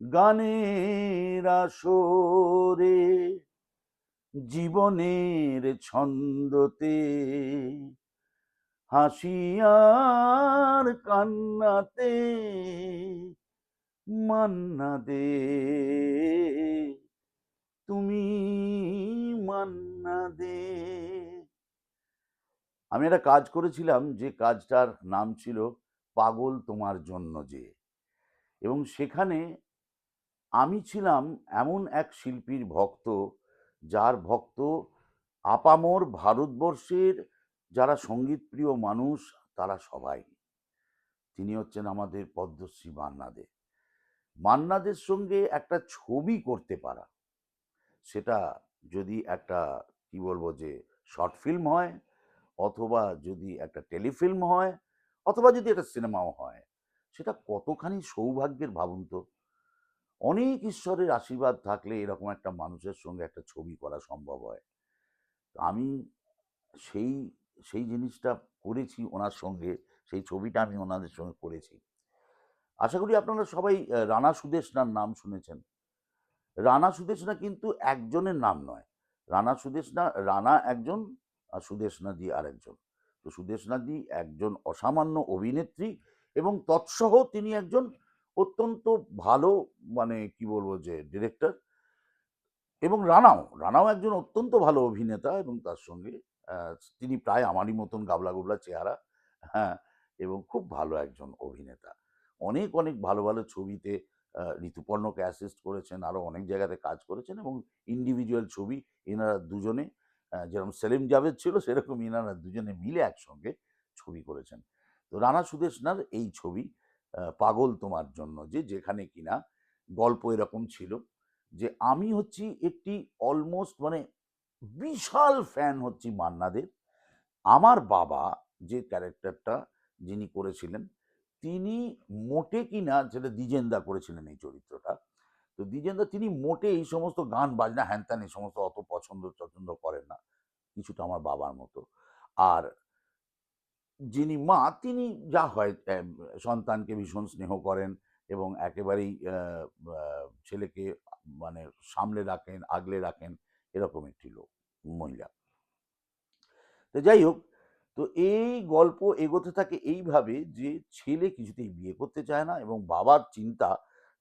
গানের আসরে জীবনের ছন্দতে হাসিয়ার কান্নাতে মান্না দে। তুমি মান্না দে। আমি একটা কাজ করেছিলাম, যে কাজটার নাম ছিল পাগল তোমার জন্য যে। এবং সেখানে আমি ছিলাম এমন এক শিল্পীর ভক্ত, যার ভক্ত আপামর ভারতবর্ষের যারা সঙ্গীতপ্রিয় মানুষ, তারা সবাই। তিনি হচ্ছেন আমাদের পদ্মশ্রী মান্না দে মান্না দের সঙ্গে একটা ছবি করতে পারা। সেটা যদি একটা, কি বলব যে, শর্ট ফিল্ম হয়, অথবা যদি একটা টেলিফিল্ম হয়, অথবা যদি একটা সিনেমাও হয়, সেটা কতখানি সৌভাগ্যের ভাবুন তো? অনেক ঈশ্বরের আশীর্বাদ থাকলে এরকম একটা মানুষের সঙ্গে একটা ছবি করা সম্ভব হয়। আমি সেই সেই জিনিসটা করেছি ওনার সঙ্গে, সেই ছবিটা আমি ওনাদের সঙ্গে করেছি। আশা করি আপনারা সবাই রানা সুদেশনার নাম শুনেছেন। রানা সুদেশনা কিন্তু একজনের নাম নয়। রানা সুদেশনা রানা একজন আর সুদেশনাদি আরেকজন। তো সুদেশনাদি একজন অসামান্য অভিনেত্রী এবং তৎসহ তিনি একজন অত্যন্ত ভালো মানে কি বলব যে ডিরেক্টর এবং রানাও। রানাও একজন অত্যন্ত ভালো অভিনেতা এবং তার সঙ্গে তিনি প্রায় আমারই মতন গাবলা গুবলা চেহারা হ্যাঁ এবং খুব ভালো একজন অভিনেতা। অনেক অনেক ভালো ভালো ছবিতে ঋতুপর্ণকে অ্যাসিস্ট করেছেন আরও অনেক জায়গাতে কাজ করেছেন এবং ইন্ডিভিজুয়াল ছবি এনারা দুজনে যেরকম সেলিম জাভেদ ছিল, সেরকম এনারা দুজনে মিলে একসঙ্গে ছবি করেছেন। তো রানা সুদেশনার এই ছবি পাগল তোমার জন্য যে যেখানে কিনা গল্প এরকম ছিল যে আমি হচ্ছি একটি অলমোস্ট মানে বিশাল ফ্যান হচ্ছি মান্নাদের। আমার বাবা যে ক্যারেক্টারটা যিনি করেছিলেন, তিনি মোটে কিনা যেটা দ্বিজেন্দা করেছিলেন এই চরিত্রটা, তো দ্বিজেন্দা তিনি মোটে এই সমস্ত গান বাজনা, হ্যানত্যান এই সমস্ত অত পছন্দ পছন্দ করেন না, কিছুটা আমার বাবার মতো। আর যিনি মা, তিনি যা হয় সন্তানকে ভীষণ স্নেহ করেন এবং একেবারেই ছেলেকে মানে সামলে রাখেন, আগলে রাখেন এরকম একটি লোক, মহিলা। তো যাই হোক, তো এই গল্প এগোতে থাকে এইভাবে যে ছেলে কিছুতেই বিয়ে করতে চায় না এবং বাবার চিন্তা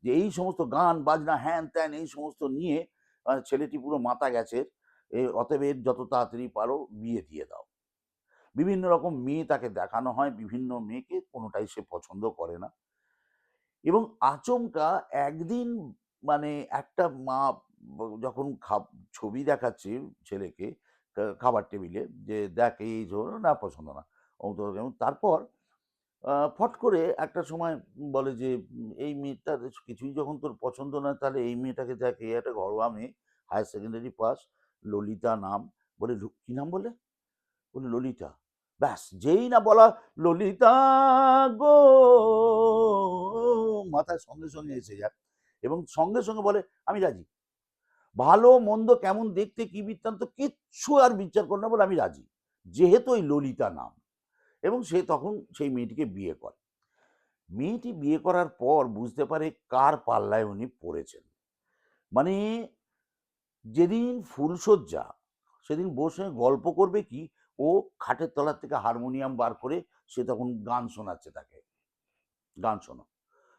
যে এই সমস্ত গান, বাজনা, হ্যান ত্যান এই সমস্ত নিয়ে ছেলেটি পুরো মাথা গেছে অতএব এর যত তাড়াতাড়ি পারো বিয়ে দিয়ে দাও। বিভিন্ন রকম মেয়ে তাকে দেখানো হয়, বিভিন্ন মেয়েকে কোনোটাই সে পছন্দ করে না। এবং আচমকা একদিন মানে একটা মা যখন ছবি দেখাচ্ছে ছেলেকে খাবার টেবিলে যে দেখ এই ধরো না পছন্দ না। অমুক তারপর ফট করে একটা সময় বলে যে, এই মেয়েটার কিছুই যখন তোর পছন্দ না, তাহলে এই মেয়েটাকে দেখ এই একটা ঘরোয়া মেয়ে হায়ার সেকেন্ডারি পাস ললিতা নাম। বলে, কি নাম বলে বলে, ললিতা। ব্যাস, যেই না বলা ললিতা গো। মাথায় সঙ্গে সঙ্গে এসে যায় এবং সঙ্গে সঙ্গে বলে, আমি রাজি। ভালো, মন্দ, কেমন, দেখতে কি বৃত্তান্ত, কিচ্ছু আর বিচার করে না বলে আমি রাজি। যেহেতু ওই ললিতা নাম। এবং সে তখন সেই মেয়েটিকে বিয়ে করে। মেয়েটি বিয়ে করার পর বুঝতে পারে কার পাল্লায় উনি পড়েছেন। মানে যেদিন ফুলশয্যা, সেদিন বসে গল্প করবে কি ও খাটের তলার থেকে হারমোনিয়াম বার করে সে তখন গান শোনাচ্ছে তাকে। গান শোনো।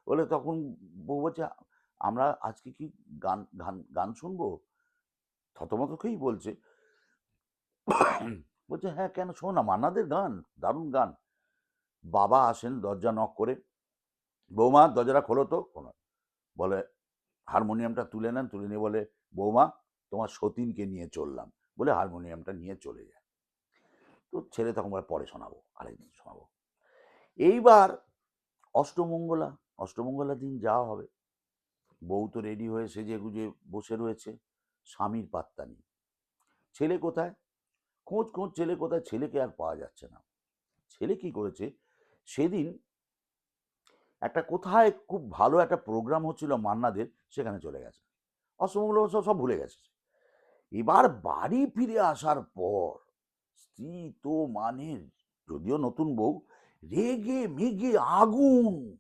বলে তখন বউ বলছে, আমরা আজকে কি গান গান গান শুনব? থতমতকেই বলছে। বলছে হ্যাঁ কেন? শোন না, মান্নাদের গান, দারুণ গান। বাবা আসেন দরজা নক করে। বৌমা, দরজাটা খোলো তো। কোনো বলে, হারমোনিয়ামটা তুলে নেন, তুলে নিয়ে বলে, বৌমা, তোমার সতীনকে নিয়ে চললাম। বলে, হারমোনিয়ামটা নিয়ে চলে যায় তো ছেলে তখন পরে শোনাবো, আরেকদিন শোনাবো। এইবার অষ্টমঙ্গলা অষ্টমঙ্গলা দিন যাওয়া হবে। বউ তো রেডি হয়ে সেজে গুজে বসে রয়েছে স্বামীর পাত্তা নেই ছেলে কোথায়? খোঁজ খোঁজ, ছেলে কোথায়? ছেলেকে আর পাওয়া যাচ্ছে না। ছেলে কি করেছে? সেদিন একটা কোথায় খুব ভালো একটা প্রোগ্রাম হচ্ছিল মান্নাদের, সেখানে চলে গেছে। অষ্টমঙ্গলা সব সব ভুলে গেছে। এবার বাড়ি ফিরে আসার পর স্ত্রী তো মানে যদিও নতুন বউ, রেগে মেগে আগুন।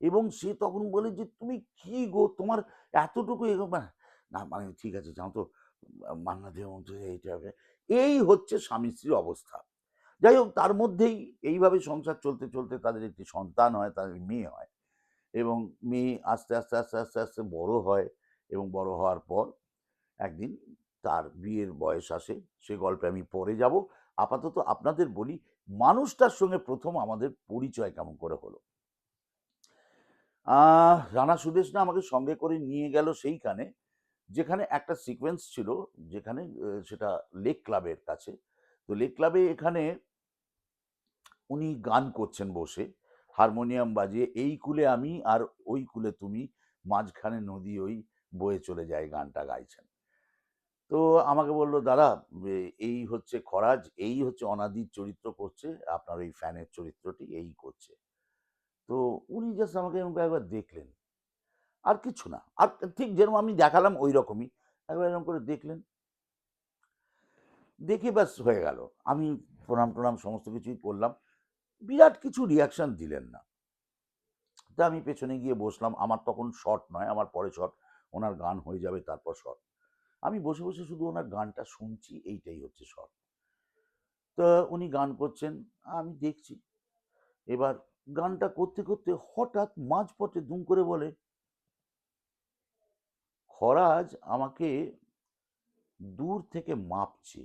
এবং সে তখন বলে যে, তুমি কি গো? তোমার এতটুকু এগো মা- না মানে ঠিক আছে, জানো তো, মান্না দেহ এইটা এই হচ্ছে স্বামী স্ত্রীর অবস্থা। যাই হোক, তার মধ্যেই এইভাবে সংসার চলতে চলতে তাদের একটি সন্তান হয়, তাদের মেয়ে হয়। এবং মেয়ে আস্তে আস্তে আস্তে আস্তে আস্তে বড় হয় এবং বড় হওয়ার পর একদিন তার বিয়ের বয়স আসে, সে গল্পে আমি পরে যাব। আপাতত আপনাদের বলি, মানুষটার সঙ্গে প্রথম আমাদের পরিচয় কেমন করে হলো? রানা সুদেশনা আমাকে সঙ্গে করে নিয়ে গেল সেইখানে, যেখানে একটা সিকোয়েন্স ছিল, যেখানে সেটা লেক ক্লাবের কাছে। তো লেক ক্লাবে এখানে উনি গান করছেন বসে, হারমোনিয়াম বাজিয়ে, এই কুলে আমি আর ওই কুলে তুমি, মাঝখানে নদী ওই বয়ে চলে যায় গানটা গাইছেন। তো আমাকে বলল, দাদা এই হচ্ছে খরাজ, এই হচ্ছে অনাদির চরিত্র করছে, আপনার ওই ফ্যানের চরিত্রটি এই করছে। তো উনি জাস্ট আমাকে এরকম একবার দেখলেন। আর কিছু না, আর ঠিক যেরকম আমি দেখালাম ওই রকমই। একবার এরকম করে দেখলেন। দেখে ব্যাস হয়ে গেল। আমি প্রণাম প্রণাম সমস্ত কিছুই করলাম। বিরাট কিছু রিয়াকশান দিলেন না। তা আমি পেছনে গিয়ে বসলাম। আমার তখন শট নয়, আমার পরে শট ওনার গান হয়ে যাবে, তারপর শর্ট আমি বসে বসে শুধু ওনার গানটা শুনছি, এইটাই হচ্ছে শর্ট তো উনি গান করছেন, আমি দেখছি। এবার গানটা করতে করতে হঠাৎ মাঝপথে দুম করে বলে, খরাজ আমাকে দূর থেকে মাপছে।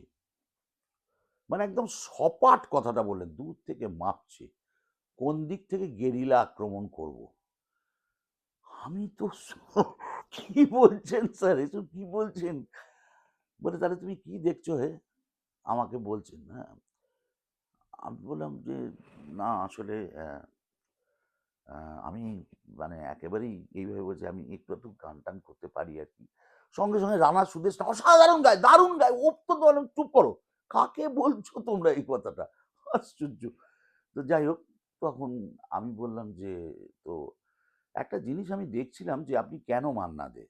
মানে একদম সপাট কথাটা বললেন, দূর থেকে মাপছে। কোন দিক থেকে গেরিলা আক্রমণ করব? আমি তো কি বলছেন স্যার? এসব কি বলছেন? বলে, তাহলে তুমি কি দেখছ হে? আমাকে বলছেন হ্যাঁ আমি বললাম যে, না, আসলে আমি মানে একেবারেই এইভাবে বলছি, আমি একটু একটু গান টান করতে পারি আর কি। সঙ্গে সঙ্গে রানা সুদেশ অসাধারণ গায়, দারুণ গায়। অত্যন্ত ভালো চুপ করো। কাকে বলছো তোমরা এই কথাটা? আশ্চর্য। তো যাই হোক, তখন আমি বললাম যে, তো একটা জিনিস আমি দেখছিলাম যে আপনি কেন মান্না দে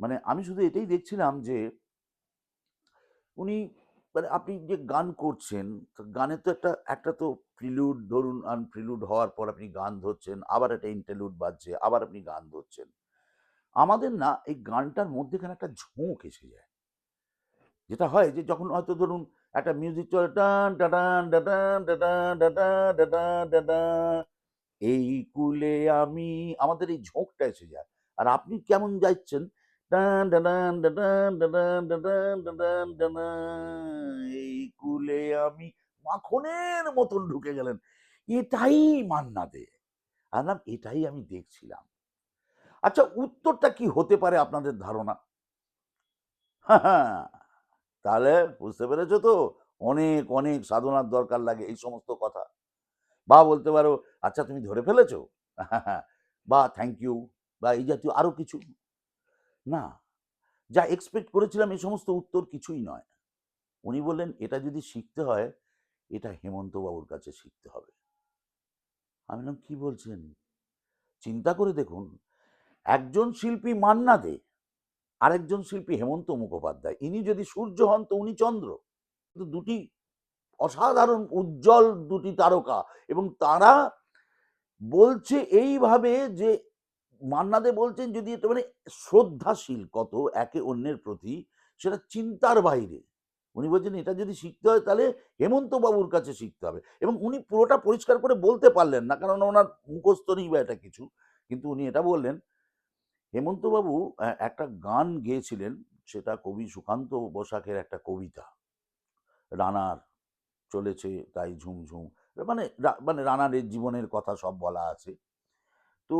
মানে আমি শুধু এটাই দেখছিলাম যে উনি মানে আপনি যে গান করছেন গানে তো একটা একটা তো প্রিলুড ধরুন আনপ্রিলুড হওয়ার পর আপনি গান ধরছেন আবার একটা ইন্টারলুড বাজছে আবার আপনি গান ধরছেন আমাদের না এই গানটার মধ্যেখানে একটা ঝোঁক এসে যায় যেটা হয় যে যখন হয়তো ধরুন একটা মিউজিক চলে টান টাটান টাটান টাটান টাটান টাটান টাটান এই কুলে আমি আমাদের এই ঝোঁকটা এসে যায় আর আপনি কেমন যাচ্ছেন এই কুলে আমি মাখনের মতন ঢুকে গেলেন এটাই মান্না দে আর এটাই আমি দেখছিলাম আচ্ছা উত্তরটা কি হতে পারে আপনাদের ধারণা তাহলে বুঝতে পেরেছ তো অনেক অনেক সাধনার দরকার লাগে এই সমস্ত কথা বা বলতে পারো আচ্ছা তুমি ধরে ফেলেছো? বা থ্যাংক ইউ বা, এই জাতীয় আরও কিছু। না, যা এক্সপেক্ট করেছিলাম এই সমস্ত উত্তর কিছুই নয়। উনি বললেন, এটা যদি শিখতে হয়, এটা হেমন্ত বাবুর কাছে শিখতে হবে। আমি বললাম, কি বলছেন? চিন্তা করে দেখুন, একজন শিল্পী মান্না দে আরেকজন শিল্পী হেমন্ত মুখোপাধ্যায়, ইনি যদি সূর্য হন তো উনি চন্দ্র। কিন্তু দুটি অসাধারণ, উজ্জ্বল দুটি তারকা এবং তারা বলছে এইভাবে যে মান্নাদে বলছেন যদি এটা মানে শ্রদ্ধাশীল কত একে অন্যের প্রতি সেটা চিন্তার বাইরে। উনি বলছেন এটা যদি শিখতে হয় তাহলে হেমন্ত বাবুর কাছে শিখতে হবে এবং উনি পুরোটা পরিষ্কার করে বলতে পারলেন না কারণ ওনার মুখস্থ নেই বা এটা কিছু। কিন্তু উনি এটা বললেন, হেমন্তবাবু একটা গান গেয়েছিলেন, সেটা কবি সুকান্ত বসাকের একটা কবিতা, রানার চলেছে তাই ঝুমঝুম। মানে মানে রানার এর জীবনের কথা সব বলা আছে। তো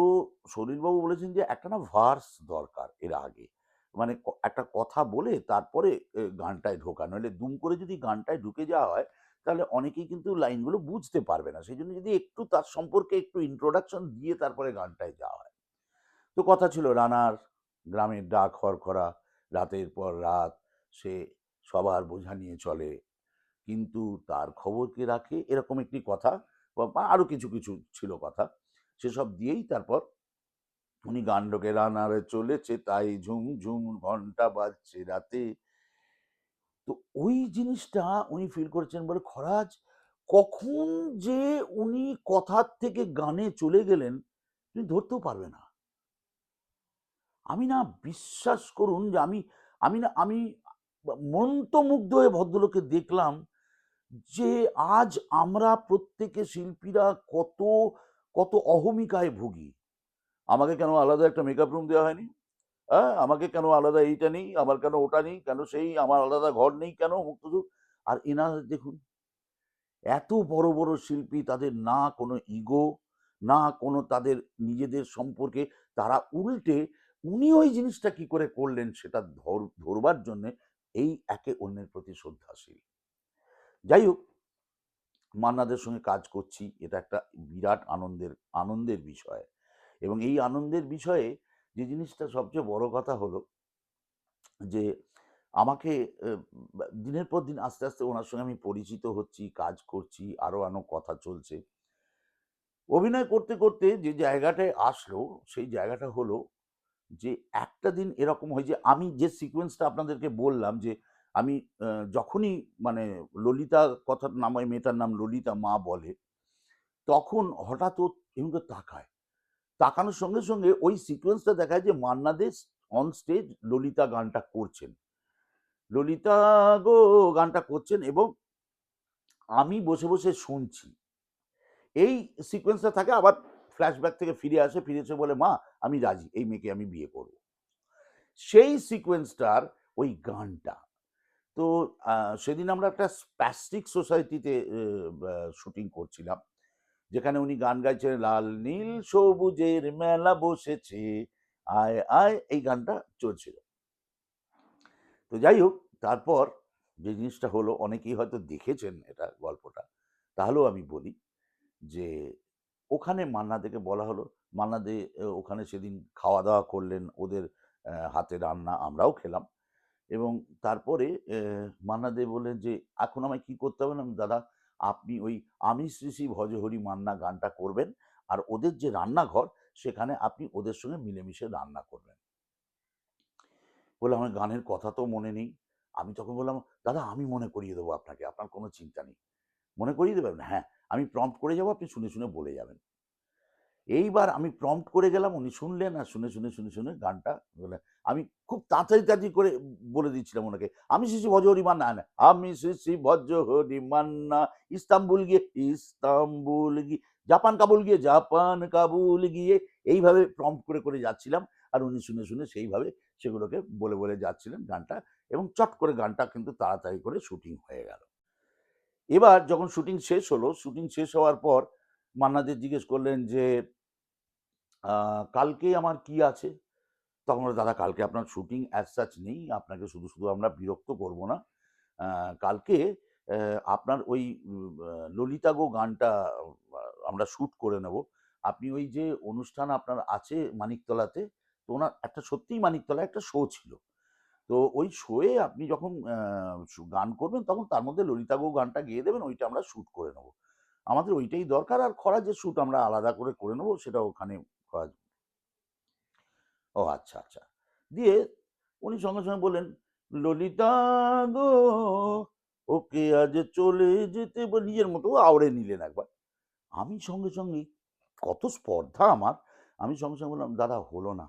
সলিলবাবু বলেছেন যে, একটা না ভার্স দরকার এর আগে। মানে একটা কথা বলে তারপরে গানটায় ঢোকা নইলে দুম করে যদি গানটায় ঢুকে যাওয়া হয়, তাহলে অনেকেই কিন্তু লাইনগুলো বুঝতে পারবে না। সেই জন্য যদি একটু তার সম্পর্কে একটু ইন্ট্রোডাকশন দিয়ে তারপরে গানটায় যাওয়া হয়। তো কথা ছিল রানার, গ্রামের ডাক খড়খড়া রাতের পর রাত, সে সবার বোঝা নিয়ে চলে। কিন্তু তার খবর কে রাখে? এরকম একটি কথা বা বা আরও কিছু কিছু ছিল কথা। সেসব দিয়েই তারপর উনি গান ঢোকে রানারে চলেছে, তাই ঝুম ঝুম ঘণ্টা বাজছে রাতে। তো ওই জিনিসটা উনি ফিল করেছেন বলে খরাজ, কখন যে উনি কথার থেকে গানে চলে গেলেন তুমি ধরতেও পারবে না। আমি না বিশ্বাস করুন যে আমি আমি না, আমি মন্ত্রমুগ্ধ হয়ে ভদ্রলোককে দেখলাম যে আজ আমরা প্রত্যেকে শিল্পীরা কত কত অহমিকায় ভুগি। আমাকে কেন আলাদা একটা মেকআপ রুম দেওয়া হয়নি? হ্যাঁ আমাকে কেন আলাদা এইটা নেই, আমার কেন ওটা নেই, কেন সেই, আমার আলাদা ঘর নেই, কেন মুক্তযুগ আর এনারা দেখুন, এত বড় বড় শিল্পী তাদের না কোনো ইগো না কোনো তাদের নিজেদের সম্পর্কে, তারা উল্টে উনি ওই জিনিসটা কি করে করলেন সেটা ধর, ধরবার জন্যে এই একে অন্যের প্রতি শ্রদ্ধাশীল। যাই হোক মান্নাদের সঙ্গে কাজ করছি, এটা একটা বিরাট আনন্দের আনন্দের বিষয়। এবং এই আনন্দের বিষয়ে যে জিনিসটা সবচেয়ে বড় কথা হলো, যে আমাকে দিনের পর দিন আস্তে আস্তে ওনার সঙ্গে আমি পরিচিত হচ্ছি, কাজ করছি, আরও আনো কথা চলছে। অভিনয় করতে করতে যে জায়গাটায় আসলো, সেই জায়গাটা হলো যে একটা দিন এরকম হয় যে আমি যে সিকোয়েন্সটা আপনাদেরকে বললাম যে আমি যখনই মানে ললিতা কথার নাম, ওই মেয়েটার নাম ললিতা মা বলে, তখন হঠাৎ ও এমনি তাকায়। তাকানোর সঙ্গে সঙ্গে ওই সিকোয়েন্সটা দেখায় যে মান্না দে অন স্টেজ ললিতা গানটা করছেন। ললিতা গো গানটা করছেন এবং আমি বসে বসে শুনছি। এই সিকোয়েন্সটা থাকে, আবার ফ্ল্যাশব্যাক থেকে ফিরে আসে, ফিরে এসে বলে, মা, আমি রাজি, এই মেয়েকে আমি বিয়ে করব। সেই সিকোয়েন্সটার ওই গানটা তো সেদিন আমরা একটা স্প্যাস্টিক সোসাইটিতে শুটিং করছিলাম। যেখানে উনি গান গাইছেন, লাল, নীল, সবুজের মেলা বসেছে। আয় আয়, এই গানটা চলছিল। তো যাই হোক, তারপর যে জিনিসটা হলো, অনেকেই হয়তো দেখেছেন এটা গল্পটা। তাহলেও আমি বলি যে, ওখানে মান্না মান্নাদেকে বলা হলো মান্না দে ওখানে সেদিন খাওয়া দাওয়া করলেন, ওদের হাতে রান্না আমরাও খেলাম। এবং তারপরে আহ, মান্নাদে বললেন যে এখন আমায় কি করতে হবে? না দাদা আপনি ওই আমি শ্রী শ্রী ভজহরি মান্না গানটা করবেন আর ওদের যে রান্নাঘর সেখানে আপনি ওদের সঙ্গে মিলেমিশে রান্না করবেন। বলে আমার গানের কথা তো মনে নেই। আমি তখন বললাম দাদা আমি মনে করিয়ে দেবো আপনাকে আপনার কোনো চিন্তা নেই। মনে করিয়ে দেবেন? হ্যাঁ আমি প্রম্পট করে যাব আপনি শুনে শুনে বলে যাবেন। এইবার আমি প্রম্পট করে গেলাম উনি শুনলেন আর শুনে শুনে শুনে শুনে গানটা আমি খুব তাড়াতাড়ি তাড়াতাড়ি করে বলে দিচ্ছিলাম ওনাকে, আমি শ্রী ভজহরি মান্না না আমি শ্রী শ্রী ভজহরি মান্না, ইস্তাম্বুল গিয়ে ইস্তাম্বুল গিয়ে, জাপান কাবুল গিয়ে, জাপান কাবুল গিয়ে, এইভাবে প্রম্পট করে করে যাচ্ছিলাম। আর উনি শুনে শুনে সেইভাবে সেগুলোকে বলে বলে যাচ্ছিলেন গানটা এবং চট করে গানটা কিন্তু তাড়াতাড়ি করে শুটিং হয়ে গেল। এবার যখন শুটিং শেষ হলো শুটিং শেষ হওয়ার পর মান্নাদের জিজ্ঞেস করলেন যে কালকে আমার কি আছে? তখন বলল, দাদা কালকে আপনার শুটিং অ্যাজ সাচ নেই আপনাকে শুধু শুধু আমরা বিরক্ত করব না। কালকে আপনার ওই উম, আহ, ললিতা গো গানটা আমরা শ্যুট করে নেব। আপনি ওই যে অনুষ্ঠান আপনার আছে মানিকতলাতে তো ওনার একটা সত্যিই মানিকতলায় একটা শো ছিল। তো ওই শোয়ে আপনি যখন গান করবেন তখন তার মধ্যে ললিতাগো গানটা গেয়ে দেবেন ওইটা আমরা শ্যুট করে নেব। আমাদের ওইটাই দরকার আর খরা যে শ্যুট আমরা আলাদা করে করে নেব সেটা ওখানে যাবে। ও আচ্ছা আচ্ছা। দিয়ে উনি সঙ্গে সঙ্গে বললেন, ললিতা গো, ওকে আজ চলে যেতে নিজের মতো আওড়ে নিলেন একবার। আমি সঙ্গে সঙ্গে, কত স্পর্ধা আমার। আমি সঙ্গে সঙ্গে বললাম, দাদা, হলো না।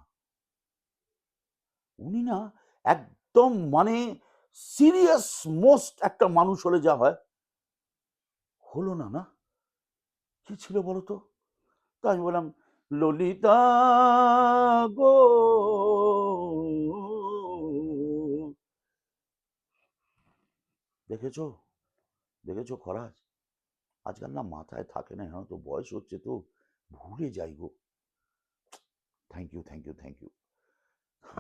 উনি না একদম মানে সিরিয়াস মোস্ট একটা মানুষ হলে যা হয়। হলো না না? কি ছিল বলো তো? তো আমি বললাম ললিতা গো। দেখেছ? দেখেছ খরাজ? আজকাল না মাথায় থাকে না এখন তো? বয়স হচ্ছে তো, ভুলে যাই গো। Thank you thank you thank you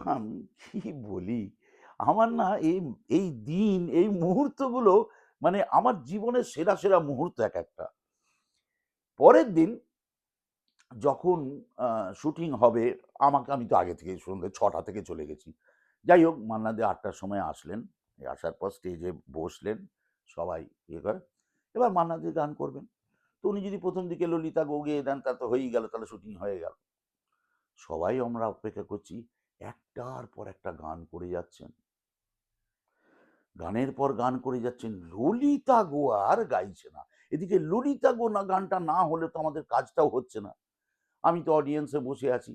আমি কি বলি? আমার না এই এই দিন, এই মুহূর্তগুলো মানে আমার জীবনের সেরা সেরা মুহূর্ত এক একটা। পরের দিন যখন শুটিং হবে, আমাকে আমি তো আগে থেকে সন্ধ্যে ছটা থেকে চলে গেছি। যাই হোক, মান্নাদে আটটার সময় আসলেন, আসার পর স্টেজে বসলেন, সবাই ইয়ে করে, এবার মান্নাদে গান করবেন। তো উনি যদি প্রথম দিকে ললিতা গো গেয়ে দেন, তা তো হয়েই গেল, তাহলে শুটিং হয়ে গেল। সবাই আমরা অপেক্ষা করছি, একটার পর একটা গান করে যাচ্ছেন। গানের পর গান করে যাচ্ছেন, ললিতা গো আর গাইছে না। এদিকে ললিতা গো না, গানটা না হলে তো আমাদের কাজটাও হচ্ছে না। আমি তো অডিয়েন্সে বসে আছি।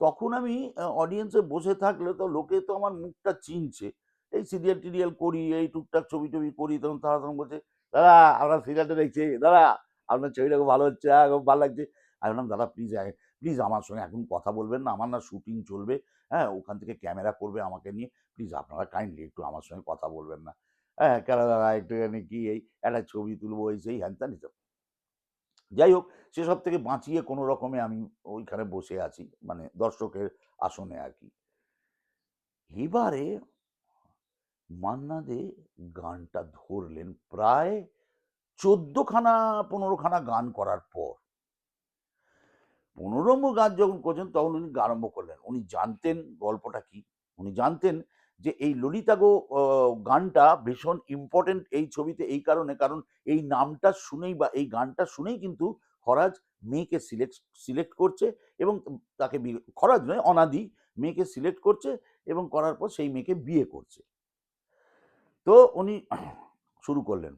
তখন আমি অডিয়েন্সে বসে থাকলে তো লোকে তো আমার মুখটা চিনছে। এই সিরিয়াল টিরিয়াল করি এই টুকটাক ছবি টবি করি তখন তারা তখন বলছে দাদা আপনার সিরিয়ালটা দেখছি দাদা আপনার ছবিটা খুব ভালো হচ্ছে হ্যাঁ, খুব ভালো লাগছে। আমি বললাম দাদা প্লিজ প্লিজ আমার সঙ্গে এখন কথা বলবেন না আমার না শুটিং চলবে হ্যাঁ ওখান থেকে ক্যামেরা করবে আমাকে নিয়ে প্লিজ আপনারা কাইন্ডলি একটু আমার সঙ্গে কথা বলবেন না। হ্যাঁ কেন দাদা একটুখানি কি এই একটা ছবি তুলবো এই সেই হ্যান ত্যান। যাই হোক সেসব থেকে বাঁচিয়ে কোনো রকমে আমি ওইখানে বসে আছি মানে দর্শকের আসনে আর কি। এবারে মান্না দে গানটা ধরলেন প্রায় চোদ্দখানা, পনেরোখানা গান করার পর। পনেরো গান যখন করছেন তখন উনি আরম্ভ করলেন। উনি জানতেন গল্পটা কি? উনি জানতেন যে এই ললিতাগো গানটা ভীষণ ইম্পর্টেন্ট এই ছবিতে এই কারণে। কারণ এই নামটা শুনেই বা এই গানটা শুনেই কিন্তু খরাজ মেয়েকে সিলেক্ট সিলেক্ট করছে এবং তাকে খরাজ নয়, অনাদি মেয়েকে সিলেক্ট করছে এবং করার পর সেই মেয়েকে বিয়ে করছে। তো উনি শুরু করলেন।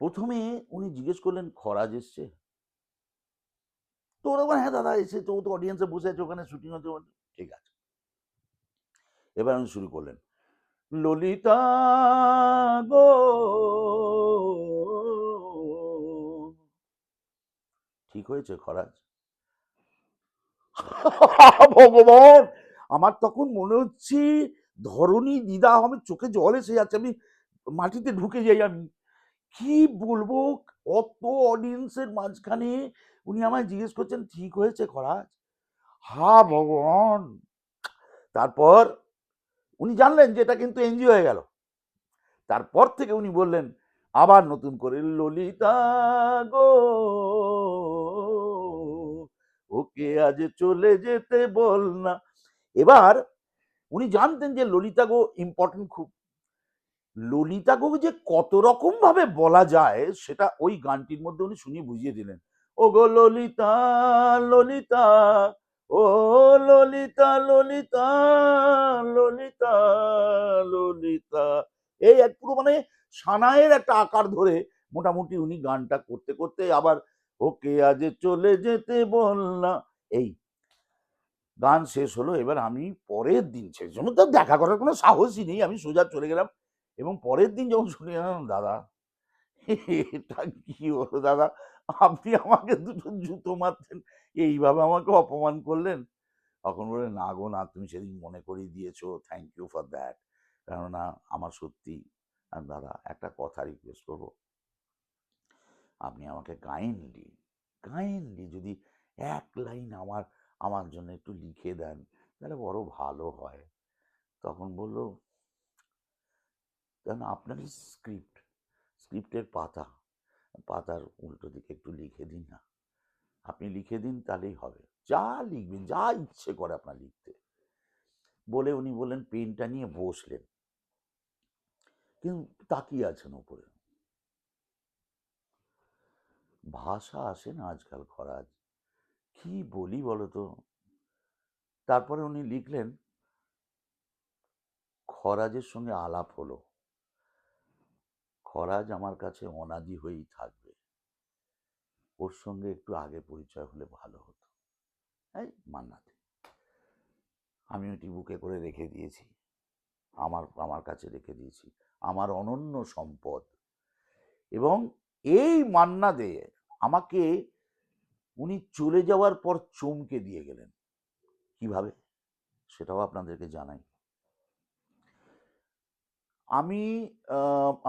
প্রথমে উনি জিজ্ঞেস করলেন, খরাজ এসছে? তো ওরা হ্যাঁ দাদা এসে তো অডিয়েন্সে বসে আছে, ওখানে শুটিং হচ্ছে। ঠিক আছে। এবার উনি শুরু করলেন। ললিতা গো, ঠিক হয়েছে খরাজ? ভগবান, আমার তখন মনে হচ্ছে ধরনী দিদা আমি চোখে জল এসে যাচ্ছে, আমি মাটিতে ঢুকে যাই আমি। কি বলব, অত অডিয়েন্সের মাঝখানে উনি আমায় জিজ্ঞেস করছেন, ঠিক হয়েছে খরাজ? হা ভগবান। তারপর উনি জানলেন যে এটা কিন্তু এনজি হয়ে গেল। তারপর থেকে উনি বললেন, আবার নতুন করে ললিতা গো, ওকে আজ চলে যেতে বল না। এবার উনি জানতেন যে ললিতা গো ইম্পর্টেন্ট খুব। ললিতা গো যে কত রকম ভাবে বলা যায়, সেটা ওই গানটির মধ্যে উনি শুনিয়ে বুঝিয়ে দিলেন। ও গো ললিতা ললিতা ও ললিতা ললিতা ললিতা ললিতা। এই এক পুরো মানে সানায়ের একটা আকার ধরে মোটামুটি উনি গানটা করতে করতে আবার ওকে আজ চলে যেতে বল না এই গান শেষ হলো, এবার আমি পরের দিন শেষ। জন্য তো দেখা করার কোনো সাহসই নেই। আমি সোজা চলে গেলাম এবং পরের দিন যখন শুনে গেলাম দাদা এটা কি হলো, দাদা? আপনি আমাকে দুটো জুতো মারতেন এইভাবে আমাকে অপমান করলেন? তখন বলে, না গো, না, তুমি সেদিন মনে করিয়ে দিয়েছ। থ্যাংক ইউ ফর দ্যাট কেননা, আমার সত্যি দাদা, একটা কথা রিকোয়েস্ট করব। আপনি আমাকে কাইন্ডলি কাইন্ডলি যদি এক লাইন আমার আমার জন্য একটু লিখে দেন, তাহলে বড় ভালো হয়। তখন বলল কেন আপনারই স্ক্রিপ্ট স্ক্রিপ্টের পাতা, পাতার উল্টো দিকে একটু লিখে দিন না। আপনি লিখে দিন, তাহলেই হবে। যা লিখবেন, যা ইচ্ছে করে আপনার লিখতে। বলে উনি বললেন, পেনটা নিয়ে বসলেন। কিন্তু তাকিয়ে আছেন উপরে ভাষা আসে না আজকাল খরাজ। কি বলি বলো তো? তারপরে উনি লিখলেন, খরাজের সঙ্গে আলাপ হলো। খরাজ আমার কাছে অনাদি হয়েই থাকবে। ওর সঙ্গে একটু আগে পরিচয় হলে ভালো হতো। এই মান্নাতে। আমি ওটি বুকে করে রেখে দিয়েছি। আমার আমার কাছে রেখে দিয়েছি। আমার অনন্য সম্পদ। এবং এই মান্না দে আমাকে উনি চলে যাওয়ার পর চমকে দিয়ে গেলেন। কীভাবে? সেটাও আপনাদেরকে জানাই। আমি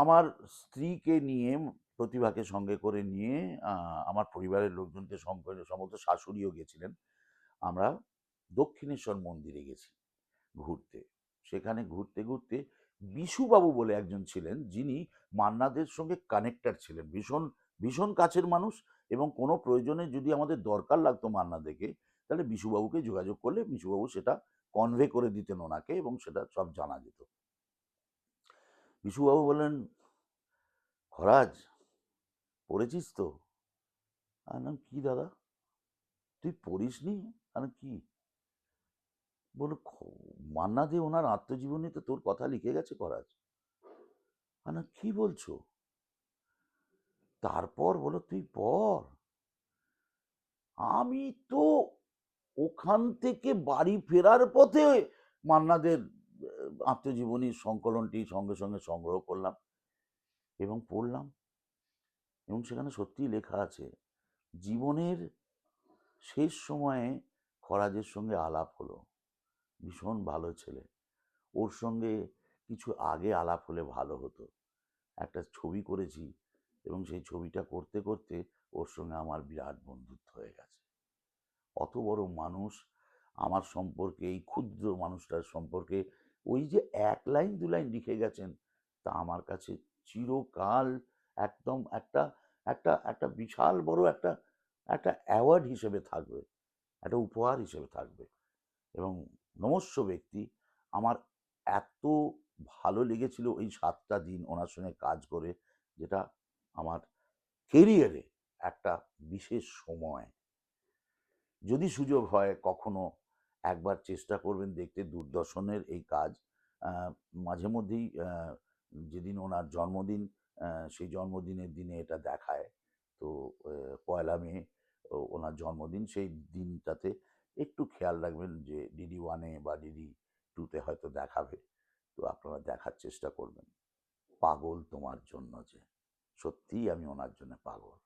আমার স্ত্রীকে নিয়ে, প্রতিভাকে সঙ্গে করে নিয়ে আমার পরিবারের লোকজনকে সঙ্গে সমস্ত শাশুড়িও গেছিলেন। আমরা দক্ষিণেশ্বর মন্দিরে গেছি ঘুরতে। সেখানে ঘুরতে ঘুরতে বিশুবাবু বলে একজন ছিলেন, যিনি মান্নাদের সঙ্গে কানেক্টার ছিলেন। ভীষণ ভীষণ কাছের মানুষ এবং কোনো প্রয়োজনে যদি আমাদের দরকার লাগতো মান্নাদেরকে, তাহলে বিশুবাবুকে যোগাযোগ করলে বিশুবাবু সেটা কনভে করে দিতেন ওনাকে এবং সেটা সব জানা যেত। বিশুবাবু বললেন খরাজ পড়েছিস তো? আমি বললাম, কি দাদা? তুই পড়িসনি আমি কি? বলো মান্না দে ওনার আত্মজীবনীতে তোর কথা লিখে গেছে খরাজ। আমি কি বলছো? তারপর বলো তুই পড়। আমি তো ওখান থেকে বাড়ি ফেরার পথে মান্নাদের আত্মজীবনীর সংকলনটি সঙ্গে সঙ্গে সংগ্রহ করলাম এবং পড়লাম। এবং সেখানে সত্যিই লেখা আছে, জীবনের শেষ সময়ে খরাজের সঙ্গে আলাপ হলো। ভীষণ ভালো ছেলে। ওর সঙ্গে কিছু আগে আলাপ হলে ভালো হতো। একটা ছবি করেছি এবং সেই ছবিটা করতে করতে ওর সঙ্গে আমার বিরাট বন্ধুত্ব হয়ে গেছে। অত বড় মানুষ, আমার সম্পর্কে এই ক্ষুদ্র মানুষটার সম্পর্কে ওই যে এক লাইন, দু লাইন লিখে গেছেন, তা আমার কাছে চিরকাল একদম একটা একটা একটা বিশাল বড় একটা একটা অ্যাওয়ার্ড হিসেবে থাকবে, একটা উপহার হিসেবে থাকবে। এবং নমস্য ব্যক্তি, আমার এত ভালো লেগেছিল ওই সাতটা দিন ওনার সঙ্গে কাজ করে, যেটা আমার কেরিয়ারে একটা বিশেষ সময়। যদি সুযোগ হয় কখনো একবার চেষ্টা করবেন দেখতে দূরদর্শনের এই কাজ। মাঝে মধ্যেই যেদিন ওনার জন্মদিন সেই জন্মদিনের দিনে এটা দেখায়। তো পয়লা মে ওনার জন্মদিন, সেই দিনটাতে একটু খেয়াল রাখবেন যে ডিডি ওয়ানে বা ডিডি টুতে হয়তো দেখাবে। তো আপনারা দেখার চেষ্টা করবেন। পাগল তোমার জন্য যে। সত্যিই আমি ওনার জন্য পাগল।